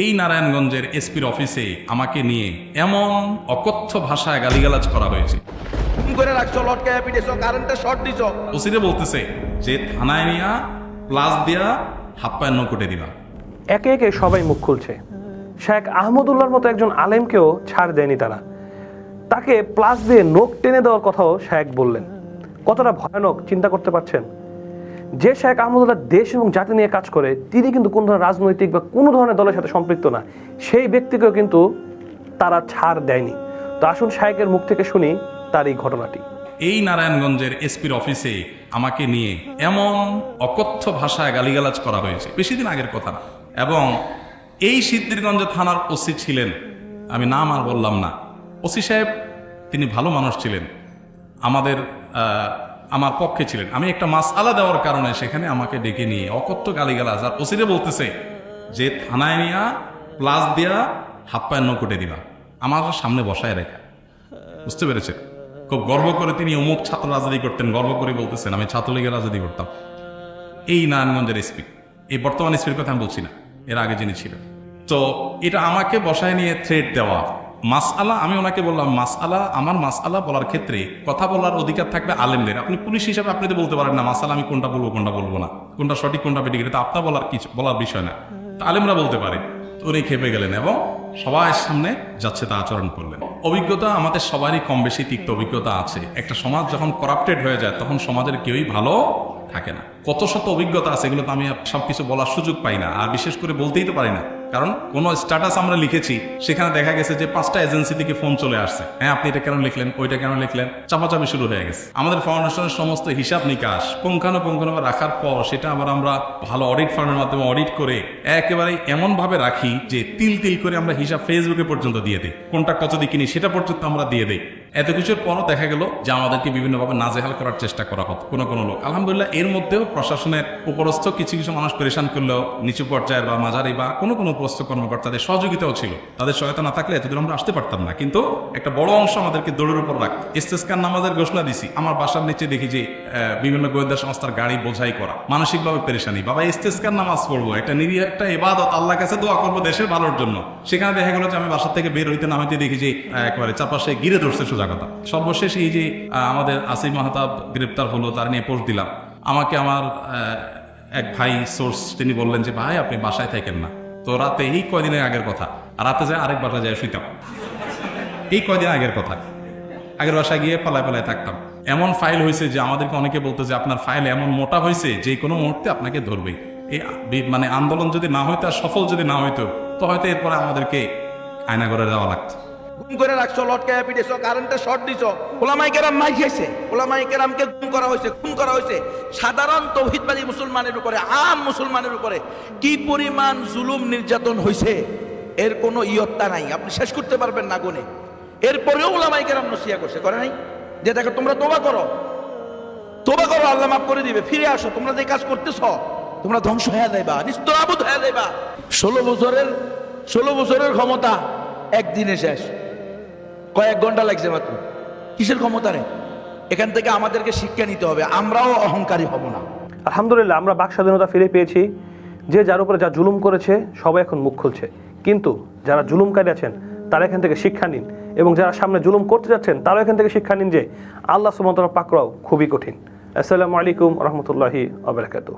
এই নারায়ণগঞ্জের এসপির অফিসে আমাকে নিয়ে এমন অকথ্য ভাষায় গালিগালাজ করা হয়েছে। ফোন করে রাখছো লটকায় পিটেছো কারেন্টে শর্ট দিছো। ওসিরে বলতেছে যে থানায় নিয়া প্লাস দিয়া হাত পায়ের নকুটে দিবা। একে একে সবাই মুখ খুলছে। শেখ আহমদুল্লাহর মতো একজন আলেমকেও ছাড় দেয়নি তারা। তাকে প্লাস দিয়ে নোক টেনে দেওয়ার কথাও শেখ বললেন। কতটা ভয়ানক চিন্তা করতে পারছেন? যে শেখ আহমদুল্লাহ দেশ এবং জাতি নিয়ে কাজ করে, তিনি কিন্তু কোনো ধরনের রাজনৈতিক বা কোনো ধরনের দলের সাথে সম্পৃক্ত না। সেই ব্যক্তিকেও কিন্তু তারা ছাড় দেয়নি। তো আসুন শায়েকের মুখ থেকে শুনি তার এই ঘটনাটি। এই নারায়ণগঞ্জের এসপির অফিসে আমাকে নিয়ে এমন অকথ্য ভাষায় গালিগালাজ করা হয়েছে। বেশি দিন আগের কথা এবং এই সিদ্ধিরগঞ্জ থানার ওসি ছিলেন। আমি নাম আর বললাম না। ওসি সাহেব, তিনি ভালো মানুষ ছিলেন। আমাদের আমার পক্ষে ছিলেন। আমি একটা মাস আলা দেওয়ার কারণে সেখানে আমাকে ডেকে নিয়ে অকথ্য গালিগালাজ আর ওসিরে বলতেছে যে থানায় নিয়া, প্লাস দিয়া হাত পায়ের নকুটে দিবা। আমার সামনে বসায় রেখা। বুঝতে পেরেছেন? খুব গর্ব করে তিনি অমুক ছাত্র রাজনীতি করতেন, গর্ব করে বলতেছেন, আমি ছাত্রলীগের রাজনীতি করতাম। এই নারায়ণগঞ্জের এসপি এই বর্তমান এসপির কথা আমি বলছি না। এর আগে যিনি ছিলেন। তো এটা আমাকে বসায় নিয়ে থ্রেড দেওয়া। মাসআলা, আমি ওনাকে বললাম, মাসআলা, আমার মাসআলা বলার ক্ষেত্রে কথা বলার অধিকার থাকবে আলেমদের। আপনি পুলিশ হিসাবে আপনি তো বলতে পারেন না মাসালা আমি কোনটা বলব কোনটা বলব না। কোনটা সঠিক, কোনটা বেঠিক, এটা আপনার বলার কিছু, বলার বিষয় না। আলেমরা বলতে পারে। উনি খেপে গেলেন এবং সবার সামনে যাচ্ছে তা আচরণ করলেন। অভিজ্ঞতা আমাদের সবারই কম বেশি তিক্ত অভিজ্ঞতা আছে। একটা সমাজ যখন করাপ্টেড হয়ে যায়, তখন সমাজের কেউই ভালো থাকে না। কত শত অভিজ্ঞতা আছে, এগুলো তো আমি সবকিছু বলার সুযোগ পাই না, আর বিশেষ করে বলতেই তো পারি না। কারণ কোনো স্ট্যাটাস আমরা লিখেছি, সেখানে দেখা গেছে যে পাঁচটা এজেন্সি থেকে ফোন চলে আসছে। হ্যাঁ আপনি এটা কেন লিখলেন, ওইটা কেন লিখলেন? চাপাচাপি শুরু হয়ে গেছে। আমাদের ফাউন্ডেশনের সমস্ত হিসাব নিকাশ, পুঙ্খানুপুঙ্খানুভাবে রাখার পর সেটা আবার আমরা ভালো অডিট ফার্মের মাধ্যমে অডিট করে একেবারে এমন ভাবে রাখি যে তিল তিল করে আমরা হিসাব ফেসবুকে পর্যন্ত দিয়ে দিই। কোনটা কত দিয়ে কিনি সেটা পর্যন্ত আমরা দিয়ে দিই। এত কিছুর পরও দেখা গেল যে আমাদেরকে বিভিন্নভাবে নাজেহাল করার চেষ্টা করা হতো, কোনো কোনো লোক। আলহামদুলিল্লাহ, এর মধ্যেও প্রশাসনের উপরস্থ কিছু কিছু মানুষ পরেশান করলেও নিচু পর্যায়ের বা মাঝারি বা কোনো কোনো উপরস্থ কর্মকর্তাদের সহযোগিতাও ছিল। তাদের সহায়তা না থাকলে এতদূর আমরা আসতে পারতাম না। কিন্তু একটা বড় অংশ আমাদেরকে দৌড়ের উপর রাখত। ইস্তেস্কার নামাজের ঘোষণা দিছি। আমার বাসার নিচে দেখি যে বিভিন্ন গোয়েন্দা সংস্থার গাড়ি বোঝাই করা। মানসিকভাবে পেরেশানি। বাবা, ইস্তেস্কার নামাজ পড়ব। একটা নিরীহ একটা এবাদত আল্লাহ কাছে দোয়া করব দেশের ভালোর জন্য। সেখানে দেখা গেল যে আমি বাসার থেকে বের হইতে না হইতে দেখি যে একবারে চারপাশে ঘিরে ধরছে সোজা কথা সর্বশেষ এই যে আমাদের আসিম মাহতাব গ্রেপ্তার হলো, তার নিয়ে পোস্ট দিলাম। আমাকে আমার এক ভাই সোর্স তিনি বললেন যে, ভাই, আপনি বাসায় থাকেন না। তো রাতে, এই কয়দিনের আগের কথা, রাতে যায় আরেক বাসায় যায় শুইতাম। এই কয়দিন আগের কথা। আগের বাসায় গিয়ে পালায় পালায় থাকতাম। এমন ফাইল হয়েছে যে, আমাদেরকে অনেকে বলতো যে, আপনার ফাইল এমন মোটা হয়েছে যে কোনো মুহূর্তে আপনাকে ধরবে। এই মানে আন্দোলন যদি না হইতো আর সফল যদি না হইতো, তো হয়তো এরপরে আমাদেরকে আয়না করে দেওয়া লাগতো। গুম করে রাখছো লটকায় পিটেছো কারেন্টে শর্ট দিছো। ওলামাই কেরাম মাই খাইছে। ওলামাই কেরামকে গুম করা হয়েছে খুন করা হয়েছে। সাধারণ তৌহিদবাদী মুসলমানের উপরে আম মুসলমানের উপরে কি পরিমাণ জুলুম নির্যাতন হয়েছে এর কোনো ইয়ত্তা নাই। আপনি শেষ করতে পারবেন না গুনে এরপরেও ওলামাই কেরাম নসিয়া করছে করে নাই? যে দেখো তোমরা তোবা করো। তোবা করো আল্লাহ মাফ করে দিবে। ফিরে আসো তোমরা যে কাজ করতেছ তোমরা ধ্বংস হয়ে যাইবা নিস্তরাবুদ হয়ে যাইবা। ষোলো বছরের ষোলো বছরের ক্ষমতা একদিনে শেষ। কয়েক ঘণ্টা লাগছে মাত্র। কিসের ক্ষমতা রে? এখান থেকে আমাদেরকে শিক্ষা নিতে হবে, আমরাও অহংকারী হব না। আলহামদুলিল্লাহ, আমরা বাক স্বাধীনতা ফিরে পেয়েছি। যে যার উপরে যা জুলুম করেছে, সবাই এখন মুখ খুলছে। কিন্তু যারা জুলুমকারী আছেন, তারা এখান থেকে শিক্ষা নিন। এবং যারা সামনে জুলুম করতে যাচ্ছেন, তারাও এখান থেকে শিক্ষা নিন যে, আল্লাহ সুমতলা পাকড়াও খুবই কঠিন। আসসালামু আলাইকুম রহমতুল্লাহি আবরাকাতু